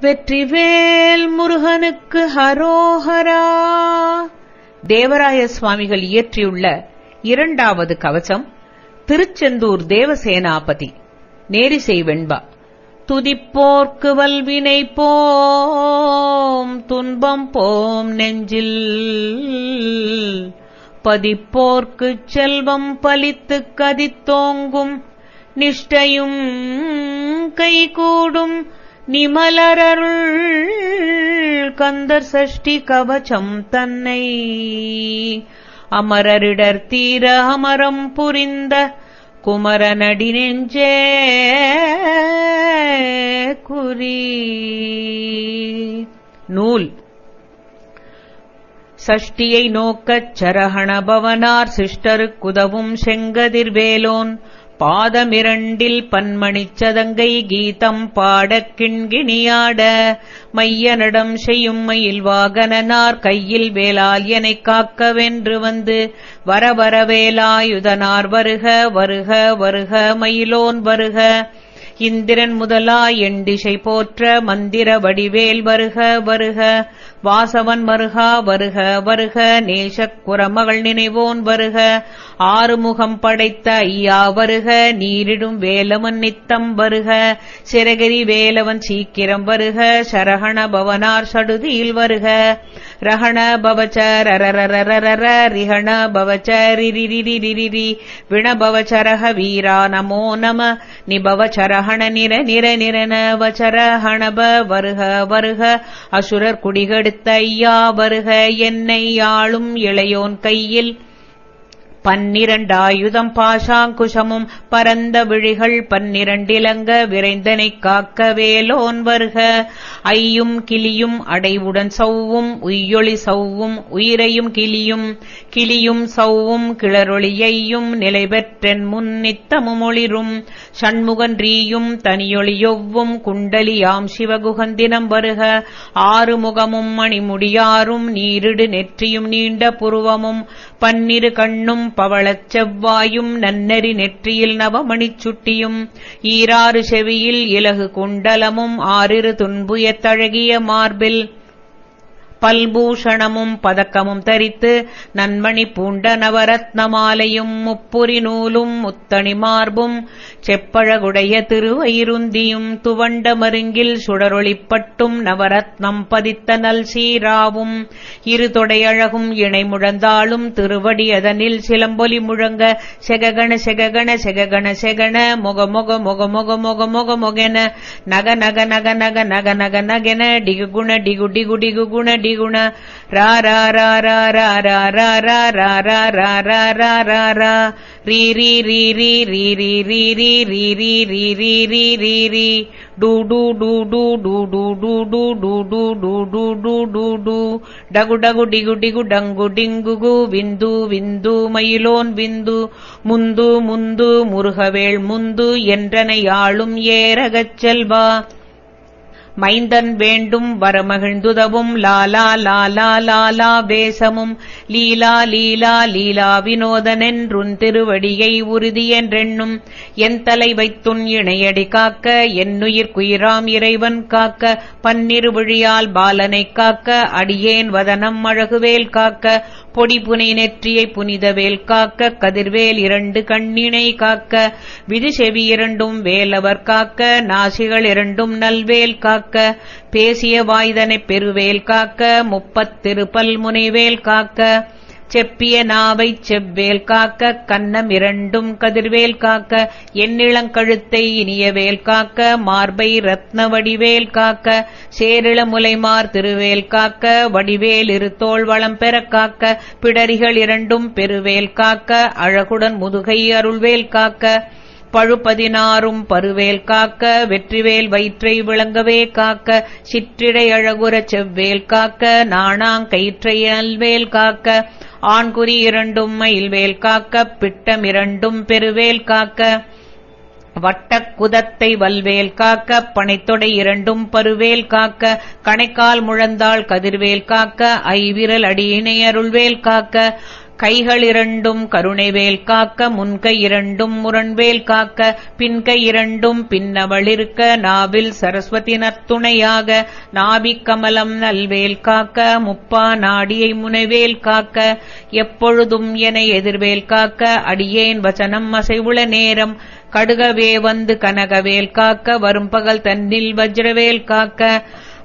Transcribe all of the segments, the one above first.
வெற்றிவேல் முருகனுக்கு ஹரோஹரா. தேவராய சுவாமிகள் இயற்றியுள்ள இரண்டாவது கவசம் திருச்செந்தூர் தேவசேனாபதி. நேரிசை வெண்பா. துதிப்போர்க்கு வல்வினை போம் துன்பம் போம் நெஞ்சில். பதிப்போர்க்குச் செல்வம் பலித்துக் கதித்தோங்கும் நிஷ்டையும் கைகூடும் நிமலரருள் கந்தர் சஷ்டி கவச்சம் தன்னை அமரரிடர் தீர அமரம் புரிந்த குமரனடி நெஞ்சே குறி. நூல். சஷ்டியை நோக்கச் சரஹணபவனார் சிஷ்டருக்குதவும் செங்கதிர்வேலோன் பாதமிரண்டில் பன்மணிச் சதங்கை கீதம் பாடக் கிண்கிணியாட மையனடம் செய்யும் மயில் வாகனனார் கையில் வேலால் எனைக் காக்கவென்று வந்து வரவரவேலாயுதனார் வேலாயுதனார் வருக வருக வருக மயிலோன் வருக. இந்திரன் முதலா எண்டிசை போற்ற மந்திர வடிவேல் வருக வருக. வாசவன் வருகா வருக வருக. நேசக் குரமகள் நினைவோன் வருக. ஆறுமுகம் படைத்த ஐயா வருக. நீரிடும் வேலவன் நித்தம் வருக. சிறகிரி வேலவன் சீக்கிரம் வருக. சரகண பவனார் சடுதியில் வருக. ரஹண பவச்சரரரரரர ரிஹண பவச்ச ரிரிரிரிரிரி வீரா நமோ நம. நிற நிர நிர நிரன வச்சரஹணப வருக வருக. அசுரர் குடிகெடுத்த ஐயா வருக. என்னை ஆளும் இளையோன் கையில் பன்னிரண்டாயுதம் பாஷாங்குஷமும் பரந்த விழிகள் பன்னிரண்டிலங்க விரைந்தனைக் காக்க வேலோன் வருக. ஐயும் கிளியும் அடைவுடன் சௌவும் உய்யொளி சௌவும் உயிரையும் கிளியும் கிளியும் சௌவும் கிளரொளியையும் நிலை பெற்றென் முன் நித்தமும் ஒளிரும். சண்முகன்றீயும் தனியொளியொவ்வும் குண்டலியாம் சிவகுகந்தினம் வருக. ஆறுமுகமும் மணிமுடியாரும் நீரிடு நெற்றியும் நீண்ட புருவமும் பன்னிரு கண்ணும் பவளச் செவ்வாயும் நன்னெறி நெற்றியில் நவமணிச் சுட்டியும் ஈராறு செவியில் இலகு குண்டலமும் ஆறிரு துன்புயத்தழகிய மார்பில் பல்பூஷணமும் பதக்கமும் தரித்து நன்மணி பூண்ட நவரத்னமாலையும் முப்புரி நூலும் முத்தணி மார்பும் செப்பழகுடைய திருவயிருந்தியும் துவண்ட மருங்கில் சுடரொளிப்பட்டும் நவரத்னம் பதித்த நல் சீராவும் இரு தொடையழகும் இணை முழந்தாளும் திருவடி அதனில் சிலம்பொலி முழங்க செககண செககண செககண செகண முக முக முக முக முக முக முகென நக நக நக நக நக நக நகென டிகு குண டிகு டிகு டிகு குண டிகுண ரா ரா ரா ரா ரா ரா ரா ரா ரா ரா ரா ரா ரா ரா ரா ரீ ரீ ரீ ரீ ரீ ரீ ரீ ரீ ரீ ரீ ரீ ரீ ரீ ரீ ரீ டூ டூ டூ டூ டூ டூ டூ டூ டூ டூ டூ டூ டூ டூ டூ டகு டகு டிகு டிகு டங்கு டிங்குகு விந்து விந்து மயிலோன் விந்து முந்து முந்து முருகவேள் முந்து என்றனை ஆளும் ஏரகச் செல்வா மைந்தன் வேண்டும் வரமகிழ்ந்துதவும். லாலா லாலா லாலா வேசமும். லீலா லீலா லீலா வினோதனென்றுன் திருவடியை உறுதியென்றெண்ணும். என் தலை வைத்துன் இணையடி காக்க என்னுயிர் குயிராம் இறைவன் காக்க பன்னிரு விழியால் பாலனைக் காக்க அடியேன் வதனம் அழகுவேல் காக்க பொடி புனை நெற்றியை புனிதவேல் காக்க கதிர்வேல் இரண்டு கண்ணினை காக்க விதி செவி இரண்டும் வேலவர் காக்க நாசிகள் இரண்டும் நல்வேல் காக்க பேசிய வாய்தனைப் பெருவேல் காக்க முப்பத்திருப்பல் முனைவேல் காக்க செப்பிய நாவைச் செவ்வேல் காக்க கன்னம் இரண்டும் கதிர்வேல் காக்க எண்ணிளங்கழுத்தை இனியவேல் காக்க மார்பை ரத்ன வடிவேல் காக்க சேரிள முலைமார் திருவேல் காக்க வடிவேல் இருத்தோள் வளம் பெற காக்க பிடரிகள் இரண்டும் பெருவேல் காக்க அழகுடன் முதுகை அருள்வேல் காக்க பழுப்பதினாரும் பருவேல் காக்க வெற்றிவேல் வயிற்றை விளங்கவே காக்க சிற்றிடை அழகுற செவ்வேல் காக்க நாணாங்கயிற்றை அல்வேல் காக்க ஆண்குறி இரண்டும் மயில்வேல் காக்க பிட்டம் இரண்டும் பெருவேல் காக்க. வட்டக் குதத்தை வல்வேல் காக்க பனைத்தொடை இரண்டும் பருவேல் காக்க. கணைக்கால் முழந்தாள் கதிர்வேல் காக்க ஐவிரல் அடியினை அருள்வேல் காக்க. கைகளிரண்டும் கருணைவேல் காக்க முன்கை இரண்டும் முரண்வேல் காக்க பின்கை இரண்டும் பின்னவளிருக்க நாவில் சரஸ்வதி நத்துணையாக நாபிக்கமலம் நல்வேல் காக்க முப்பா நாடியை முனைவேல் காக்க எப்பொழுதும் என எதிர்வேல் காக்க அடியேன் வசனம் அசைவுள நேரம் கடுகவே வந்து கனகவேல் காக்க வரும் பகல் தன்னில் வஜ்ரவேல் காக்க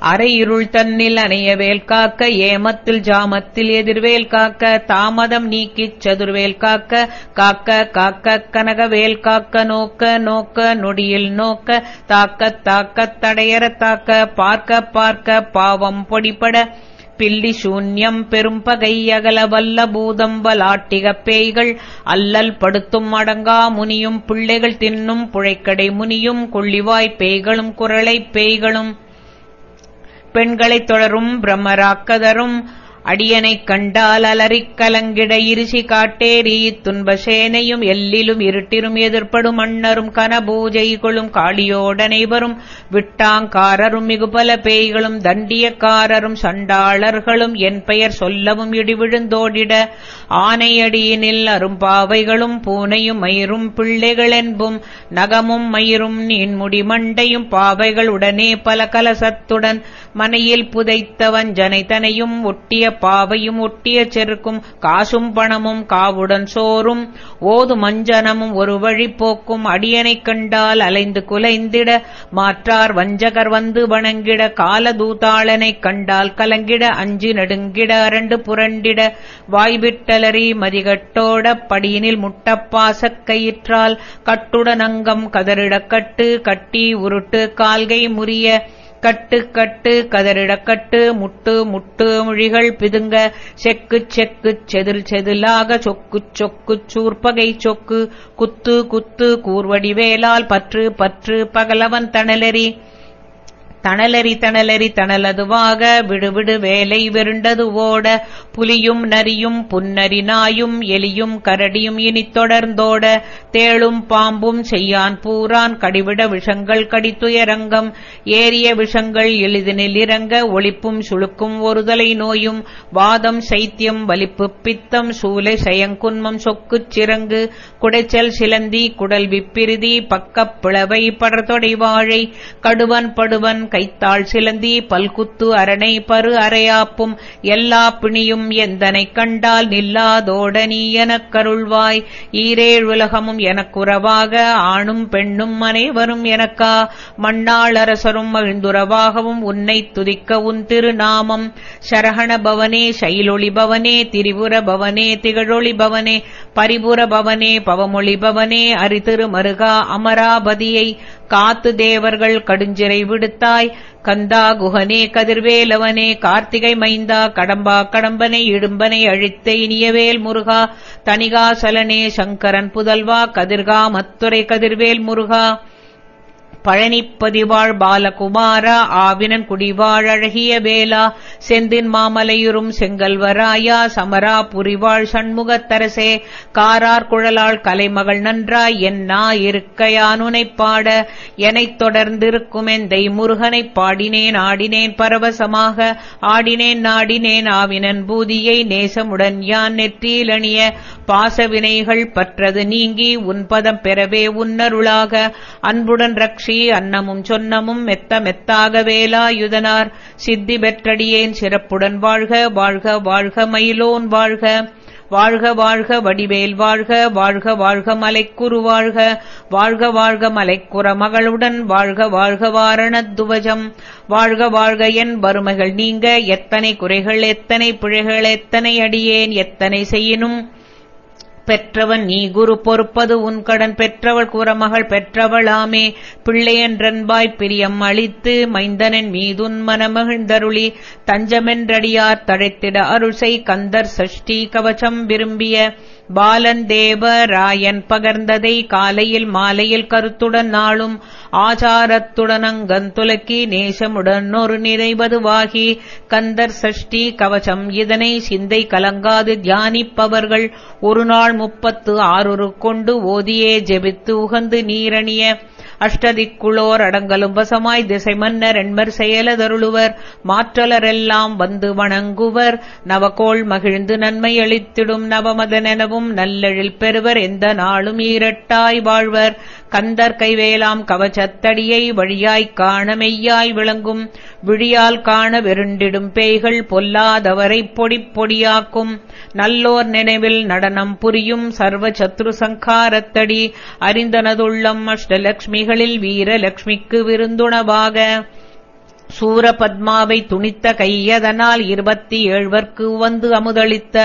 அரை தன்னில் அணையவேல் காக்க ஏமத்தில் ஜாமத்தில் எதிர்வேல் காக்க தாமதம் நீக்கிச் சதுர்வேல் காக்க காக்க காக்க கனகவேல் காக்க நோக்க நோக்க நொடியில் நோக்க தாக்க தாக்க தடையற தாக்க பார்க்க பார்க்க பாவம் பொடிபட பில்லி சூன்யம் பெரும்பகை அகல வல்ல பூதம் வலாட்டிகப் பேய்கள் அல்லல் படுத்தும் அடங்கா முனியும் பிள்ளைகள் தின்னும் புழைக்கடை முனியும் கொள்ளிவாய் பேய்களும் குரலைப் பேய்களும். பெண்களைத் தொடரும் பிரம்மராக்கதரும் அடியனைக் கண்டால் அலறிக் கலங்கிட இருசி காட்டேரி துன்பசேனையும் எல்லிலும் இருட்டிலும் எதிர்ப்படும் மன்னரும் கனபூஜை கொளும் காளியோடனைவரும் விட்டாங்காரரும் மிகுபல பேய்களும் தண்டியக்காரரும் சண்டாளர்களும் என் பெயர் சொல்லவும் இடிவிழுந்தோடிட ஆனையடியினில் அரும்பாவைகளும் பூனையும் மயிரும் பிள்ளைகளென்பும் நகமும் மயிரும் நீன்முடி மண்டையும் பாவைகள் உடனே பல கலசத்துடன் மனையில் புதைத்தவன் ஜனைதனையும் தனையும் ஒட்டிய பாவையும் ஒட்டிய செருக்கும் காசும் பணமும் காவுடன் சோறும் ஓது மஞ்சனமும் ஒரு வழி போக்கும் அடியனைக் கண்டால் அலைந்து குலைந்திட மாற்றார் வஞ்சகர் வந்து வணங்கிட கால தூதாளனைக் கண்டால் கலங்கிட அஞ்சு நடுங்கிட அரண்டு புரண்டிட வாய்விட்டலறி மதிகட்டோட படியினில் முட்டப்பாசக் கயிற்றால் கட்டுடன் அங்கம் கட்டி உருட்டு கால்கை முறிய கட்டு கட்டு கதறிடக்கட்டு முட்டு முட்டு மொழிகள் பிதுங்க செக்கு செக்கு செதில் செதிலாக சொக்கு சொக்கு சூர்பகை சொக்கு குத்து குத்து கூர்வடி வேலால் பற்று பற்று பகலவன் தணலெறி. தணலரி தணலரி தணலதுவாக விடுவிடு வேலை வெருண்டது ஓட புலியும் நரியும் புன்னரி நாயும் எலியும் கரடியும் இனித் தொடர்ந்தோட தேளும் பாம்பும் செய்யான் பூரான் கடிவிட விஷங்கள் கடித்துயரங்கம் ஏறிய விஷங்கள் எளிதினில் இறங்க ஒளிப்பும் சுழுக்கும் ஒருதலை நோயும் வாதம் சைத்தியம் வலிப்பு பித்தம் சூலை சயங்குன்மம் சொக்குச் சிறங்கு குடைச்சல் சிலந்தி குடல் விப்பிரிதி பக்கப் பிளவை படர்தொடை வாழை கடுவன் படுவன் கைத்தாள் சிலந்தி பல்குத்து அரணை பரு அரையாப்பும் எல்லா பிணியும் எந்தனைக் கண்டால் நில்லாதோட நீ எனக் கருள்வாய். ஈரேழுலகமும் எனக்குறவாக ஆணும் பெண்ணும் அனைவரும் எனக்கா. மண்ணாள் அரசரும் மகிழ்ந்துறவாகவும் உன்னை துதிக்க உன் திருநாமம். சரகண பவனே சைலொளி பவனே திரிபுர பவனே திகழொளி பவனே பரிபுர பவனே பவமொழி பவனே அரிதிரு மருகா அமராபதியை. காத்து தேவர்கள் கடுஞ்சிறை விடுத்தாய் கந்தா குகனே கதிர்வேலவனே கார்த்திகை மைந்தா கடம்பா கடம்பனை இடும்பனை அழித்த இனியவேல் முருகா தனிகாசலனே சங்கரன் புதல்வா கதிர்கா மத்துரை கதிர்வேல் முருகா. பழனிப்பதிவாழ் பாலகுமாரா ஆவினன் குடிவாழ் அழகிய வேலா செந்தின் மாமலையுறும் செங்கல்வராயா சமரா புரிவாழ் சண்முகத்தரசே காரார் குழலாள் கலைமகள் நன்றாய் என்னா இருக்கையானுனைப் பாட எனைத் தொடர்ந்திருக்கும் எந்தை முருகனைப் பாடினேன் ஆடினேன் பரவசமாக ஆடினேன் நாடினேன் ஆவினன் பூதியை நேசமுடன் யான் நெற்றியிலணிய பாசவினைகள் பற்றது நீங்கி உன் பதம் பெறவே உன்னருளாக. அன்புடன் ரக்ஷி அன்னமும் சொன்னமும் மெத்த மெத்தாக வேலாயுதனார். சித்தி பெற்றடியேன் சிறப்புடன் வாழ்க வாழ்க வாழ்க மயிலோன் வாழ்க. வாழ்க வாழ்க வடிவேல் வாழ்க வாழ்க வாழ்க மலைக்குரு வாழ்க. வாழ்க வாழ்க மலைக்குற மகளுடன் வாழ்க வாழ்க வாரணத்துவஜம் வாழ்க வாழ்க என் வறுமைகள் நீங்க எத்தனை குறைகள் எத்தனை பிழைகள் எத்தனை அடியேன் எத்தனை செய்யினும். பெற்றவன் நீ குரு பொறுப்பது உன் கடன் பெற்றவள் குரமகள் பெற்றவளாமே. பிள்ளையன்றன்பாய் பிரியம் அளித்து மைந்தனன் மீதுன் மனமகிழ்ந்தருளி. தஞ்சமென்றடியார் தழைத்திட அருள்சை கந்தர் சஷ்டி கவசம் விரும்பிய பாலன் ராயன் பகர்ந்ததை காலையில் மாலையில் கருத்துடன் நாளும் ஆச்சாரத்துடன் அங்கந்துலக்கி நேசமுடன் ஒரு நிறைவதுவாகி. கந்தர் சஷ்டி கவசம் இதனை சிந்தை கலங்காது தியானிப்பவர்கள் ஒரு நாள் முப்பத்து ஆறுரு கொண்டு ஓதியே ஜெபித்து உகந்து நீரணிய. அஷ்டதிக்குளோர் அடங்கலும் வசமாய் திசை மன்னர் எண்மர் செயலதருளுவர். மாற்றலரெல்லாம் வந்து வணங்குவர். நவகோள் மகிழ்ந்து நன்மை அளித்திடும் நவமதனெனவும் நல்லெழில் பெறுவர். எந்த நாளும் ஈரட்டாய் வாழ்வர். கந்தர் கைவேலாம் கவச்சத்தடியை வழியாய்க் காண மெய்யாய் விளங்கும். விழியால் காண வெருண்டிடும் பேய்கள் பொல்லாதவரைப் பொடிப் பொடியாக்கும். நல்லோர் நினைவில் நடனம் புரியும் சர்வ சத்ரு சங்காரத்தடி. அறிந்தனதுள்ளம் அஷ்டலக்ஷ்மிகளில் வீரலக்ஷ்மிக்கு விருந்துணவாக சூரபத்மாவை துணித்த கையதனால் இருபத்தி ஏழ்வர்க்கு வந்து அமுதளித்த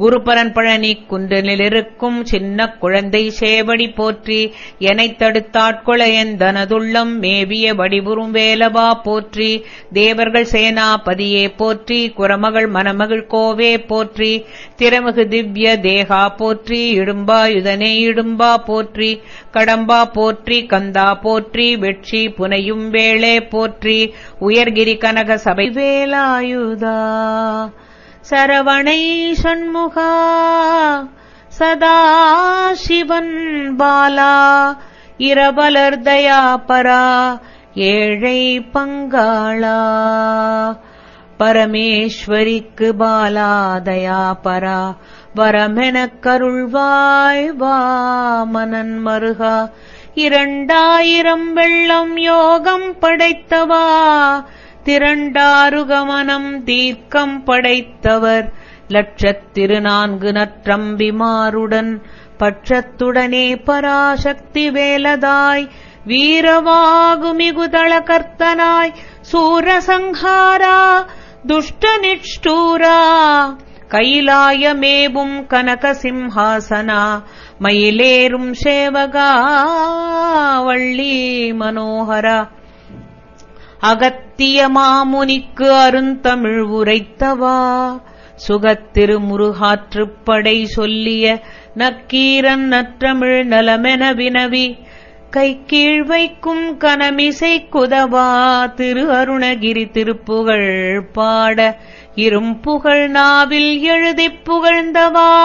குருபரன் பழனி குன்றினிலிருக்கும் சின்ன குழந்தை சேவடி போற்றி எனைத் தடுத்தாட்கொள எந்தனதுள்ளம் மேவிய வடிவுறும் வேலவா போற்றி தேவர்கள் சேனாபதியே போற்றி குரமகள் மணமகள் கோவே போற்றி திறமிகு திவ்ய தேகா போற்றி இடும்பாயுதனே இடும்பா போற்றி கடம்பா போற்றி கந்தா போற்றி வெட்சி புனையும் வேளே போற்றி உயர்கிரி கனக சபை. வேலாயுதா சரவணை சண்முகா சதா சிவன் பாலா இரவலர் தயாபரா ஏழை பங்காளா பரமேஸ்வரிக்கு பாலா தயாபரா வரமெனக் கருள்வாய் வாமனன் மருகா இரண்டாயிரம் வெள்ளம் யோகம் படைத்தவா? திரண்டாருகமனம் தீர்க்கம் படைத்தவர். லட்சத்திரு நான்கு நற்றம்பிமாருடன் பட்சத்துடனே பராசக்தி வேலதாய். வீரவாகுமிகுதள கர்த்தனாய். சூரசங்காரா? துஷ்ட நிஷ்டூரா கைலாயமேவும் கனகசிம்ஹாசனா? மயிலேறும் சேவகா வள்ளி மனோகரா. அகத்திய மாமுனிக்கு அருந்தமிழ் உரைத்தவா. சுகத்திரு முருகாற்றுப்படை சொல்லிய நக்கீரன் நற்றமிழ் நலமென வினவி கை கீழ் வைக்கும் கனமிசை குதவா. திரு அருணகிரி திருப்புகழ் பாட இரும்புகழ் நாவில் எழுதிப் புகழ்ந்தவா.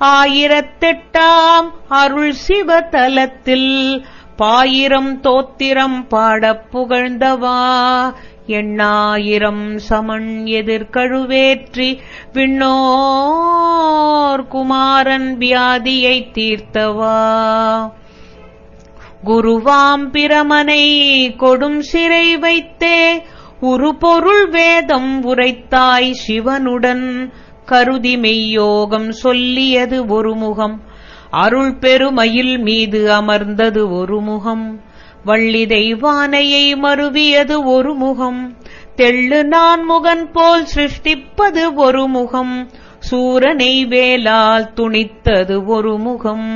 ஆயிரத்தெட்டாம் அருள் சிவதலத்தில் பாயிரம் தோத்திரம் பாடப் புகழ்ந்தவா. எண்ணாயிரம் சமன் எதிர்கழுவேற்றி விண்ணோர் குமாரன் வியாதியைத் தீர்த்தவா. குருவாம் பிரமனை கொடும் சிறை வைத்தே உருபொருள் வேதம் உரைத்தாய் சிவனுடன். கருதி மெய்யோகம் சொல்லியது ஒரு முகம் அருள் பெருமயில் மீது அமர்ந்தது ஒரு முகம் வள்ளி தெய்வானையை மருவியது ஒரு முகம் தெள்ளு நான் முகன் போல் சிருஷ்டிப்பது ஒரு முகம் சூரனை வேலால் துணித்தது ஒரு முகம்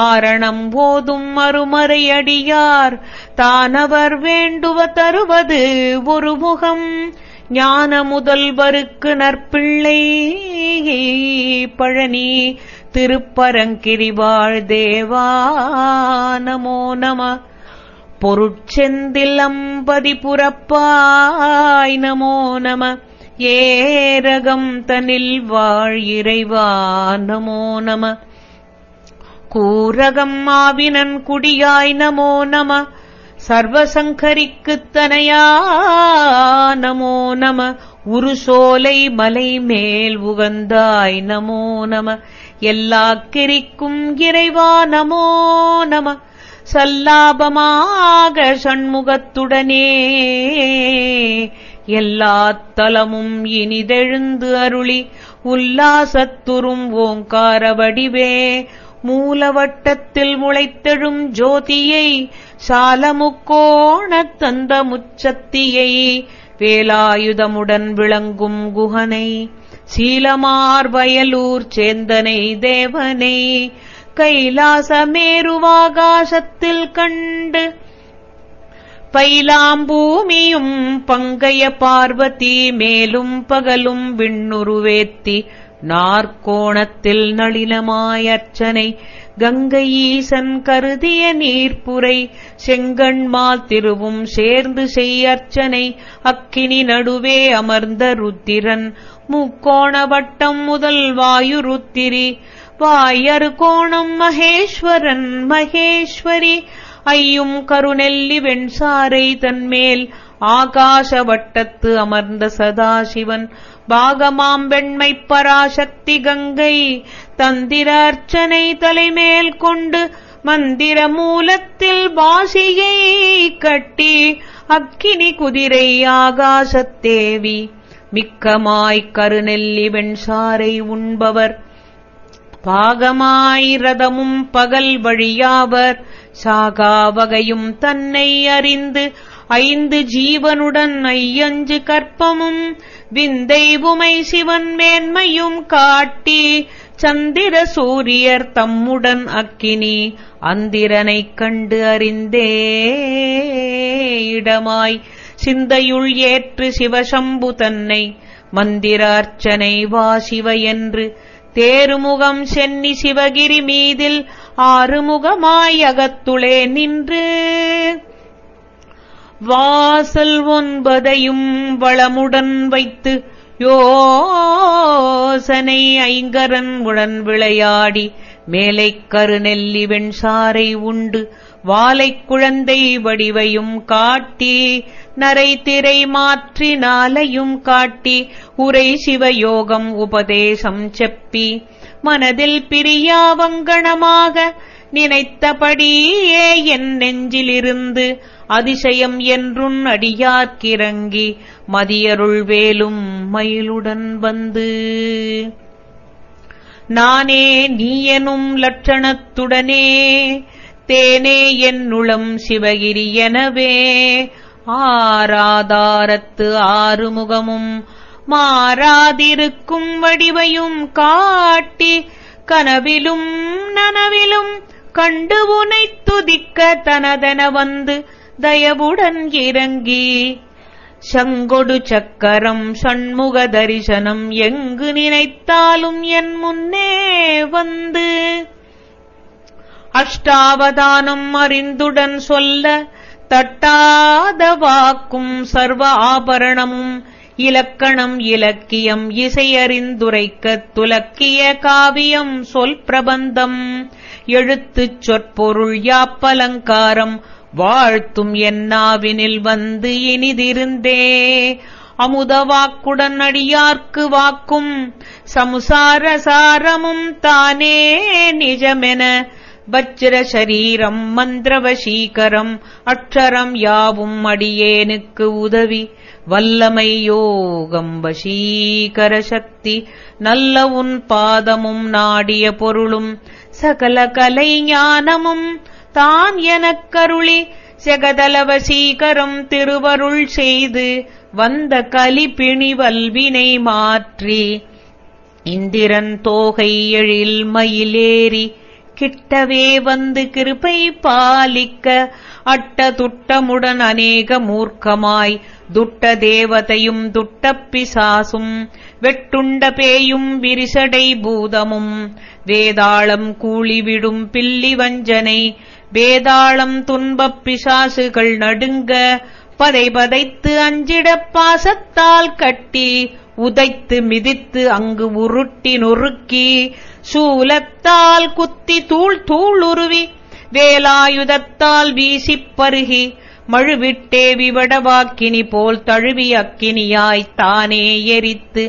ஆரணம் ஓதும் மறுமறையடியார் தானவர் வேண்டுவ தருவது ஒரு முகம் ஞான முதல்வருக்கு நற்பிள்ளை. பழனி திருப்பரங்கிரிவாழ் தேவா நமோ நம. பொருட்செந்தில் அம்பதி புறப்பாய். நமோ நம. ஏரகம் தனில் வாழ் இறைவா. நமோ நம. கூரகம் மாவினன் குடியாய். நமோ நம. சர்வசங்கரிக்குத் தனையா நமோ. நம உருசோலை மலை மேல் உகந்தாய். நமோ நம. எல்லா கிரிக்கும் இறைவா. நமோ நம. சல்லாபமாக சண்முகத்துடனே. எல்லா தலமும் இனிதெழுந்து அருளி. உல்லாசத்துறும் ஓங்கார வடிவே. மூலவட்டத்தில் முளைத்தெழும் ஜோதியை சாலமுக்கோணத் தந்த முச்சத்தியை வேலாயுதமுடன் விளங்கும் குகனை சீலமார் வயலூர் சேந்தனை தேவனை. கைலாசமேருவாகாசத்தில் கண்டு பைலாம்பூமியும் பங்கைய பார்வதி மேலும் பகலும் விண்ணுருவேத்தி நாற்கோணத்தில் நளினமாயர்ச்சனை கங்கை ஈசன் கருதிய நீர்ப்புரை செங்கண்மால் திருவும் சேர்ந்து செய்யர்ச்சனை அக்கினி நடுவே அமர்ந்த ருத்திரன் முக்கோண வட்டம் முதல் வாயு ருத்திரி வாயரு கோணம் மகேஸ்வரன் மகேஸ்வரி ஐயும் கருநெல்லி வெண்சாரை தன்மேல் ஆகாச வட்டத்து அமர்ந்த சதாசிவன் பாகமாம் வெண்மை பராசக்தி கங்கை தந்திர அர்ச்சனை தலைமேல் கொண்டு மந்திர மூலத்தில் வாசியை கட்டி அக்கினி குதிரை ஆகாசத்தேவி மிக்கமாய்க் கருநெல்லி வெண்சாரை உண்பவர். பாகமாய் ரதமும் பகல் வழியாவர். சாகாவகையும் தன்னை அறிந்து ஐந்து ஜீவனுடன் ஐயஞ்சு கற்பமும் விந்தை உமை சிவன் மேன்மையும் காட்டி சந்திர சூரியர் தம்முடன் அக்கினி அந்திரனைக் கண்டு அறிந்தே இடமாய் சிந்தையுள் ஏற்று சிவசம்பு தன்னை மந்திரார்ச்சனை வா சிவ என்று தேருமுகம் சென்னி சிவகிரி மீதில் ஆறுமுகமாய் அகத்துளே நின்று. வாசல் ஒன்பதையும் வளமுடன் வைத்து யோசனை ஐங்கரன் உடன் விளையாடி மேலை கருநெல்லி வெண்சாரை உண்டு. வாலைக் குழந்தை வடிவையும் காட்டி நரை திரை மாற்றி நாளையும் காட்டி உரை சிவயோகம் உபதேசம் செப்பி. மனதில் பிரியாவங்கணமாக நினைத்தபடியே என் நெஞ்சிலிருந்து அதிசயம் என்றுன் அடியார்க்கிறங்கி மதியருள் வேலும் மயிலுடன் வந்து. நானே நீயனும் லட்சணத்துடனே தேனே என்னுளம் சிவகிரி எனவே ஆராதாரத்து ஆறுமுகமும் மாறாதிருக்கும் வடிவையும் காட்டி கனவிலும் நனவிலும் கண்டு உனைத் துதிக்க தனதென வந்து தயவுடன் இறங்கி. சங்கொடு சக்கரம் சண்முக தரிசனம் எங்கு நினைத்தாலும் என் முன்னே வந்து. அஷ்டாவதானம் அறிந்துடன் சொல்ல தட்டாத வாக்கும் சர்வ ஆபரணமும் இலக்கணம் இலக்கியம் இசையறிந்துரைக்க துலக்கிய காவியம் சொல் பிரபந்தம். எழுத்துச் சொற்பொருள் யாப்பலங்காரம் வாழ்த்தும் என்னாவினில் வந்து இனிதிருந்தே. அமுத வாக்குடன் அடியார்க்கு வாக்கும் சமுசார சாரமும் தானே நிஜமென. வஜ்ர சரீரம் மந்திரவசீகரம் அக்ஷரம் யாவும் அடியேனுக்கு உதவி. வல்லமை யோகம் வசீகர சக்தி நல்ல உன் பாதமும் நாடிய பொருளும் சகல கலை ஞானமும் தான் எனக் கருளி. செகதல திருவருள் செய்து வந்த கலிப்பிணி வல்வினை மாற்றி. இந்திரன் தோகை எழில் மயிலேறி கிட்டவே வந்து கிருபை பாலிக்க அட்ட துட்டமுடன் அநேக மூர்க்கமாய். துட்ட தேவதையும் துட்டப் பிசாசும் வெட்டுண்ட பேயும் விரிசடை பூதமும். வேதாளம் கூலிவிடும் பில்லி வஞ்சனை வேதாளம் துன்பப் பிசாசுகள் நடுங்க பதை பதைத்து அஞ்சிடப் பாசத்தால் கட்டி உதைத்து மிதித்து அங்கு உருட்டி நொறுக்கி சூலத்தால் குத்தி தூள் தூள் உருவி வேலாயுதத்தால் வீசிப் பருகி மழுவிட்டே விவடவாக்கினி போல் தழுவி அக்கினியாய்த் தானே எரித்து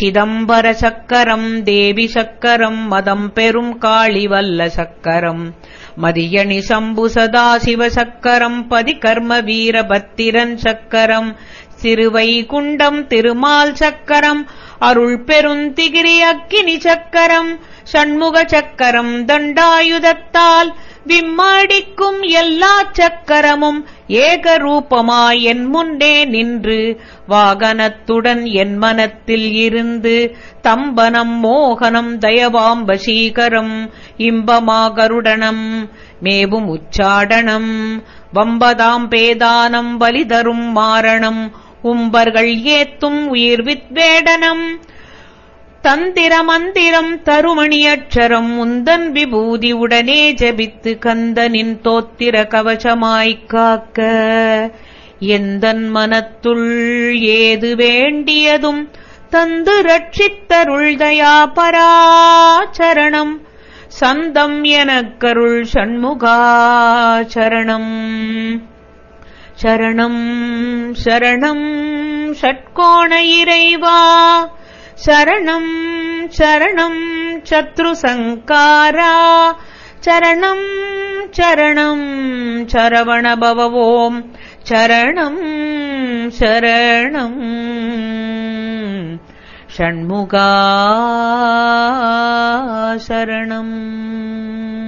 சிதம்பர சக்கரம் தேவி சக்கரம் மதம் பெரும் காளி வல்ல சக்கரம். மதியணி சம்பு சதாசிவ சக்கரம் பதிகர்ம வீரபத்திரன் சக்கரம் சிறுவைகுண்டம் திருமால் சக்கரம் அருள் பெருந்திகிரி அக்கினி சக்கரம் சண்முக சக்கரம் தண்டாயுதத்தால் விம்மாடிக்கும் எல்லா சக்கரமும் ஏகரூபமாய் என் முன்னே நின்று வாகனத்துடன் என் மனத்தில் இருந்து தம்பனம் மோகனம் தயவாம் வசீகரம் இன்பமாகருடனம் மேவும் உச்சாடனம் வம்பதாம் பேதானம் வலிதரும் மாரணம் உம்பர்கள் ஏத்தும் உயிர் வித்வேடனம் தந்திர மந்திரம் தருமணியட்சரம் முந்தன் விபூதி உடனே ஜபித்து கந்தனின் தோத்திர கவசமாய்க் காக்க. எந்தன் மனத்துள் ஏது வேண்டியதும் தந்து ரட்சித்தருள் தயா பராச்சரணம் சந்தம் எனக்கருள் சண்முகாச்சரணம். சரணம் சரணம் ஷட்கோண இறைவா. रणम् चरणम् शत्रुसङ्कारा चरणम् चरणम् चण भववोम् चरणम् शरणम् षण्मुगा शरणम्।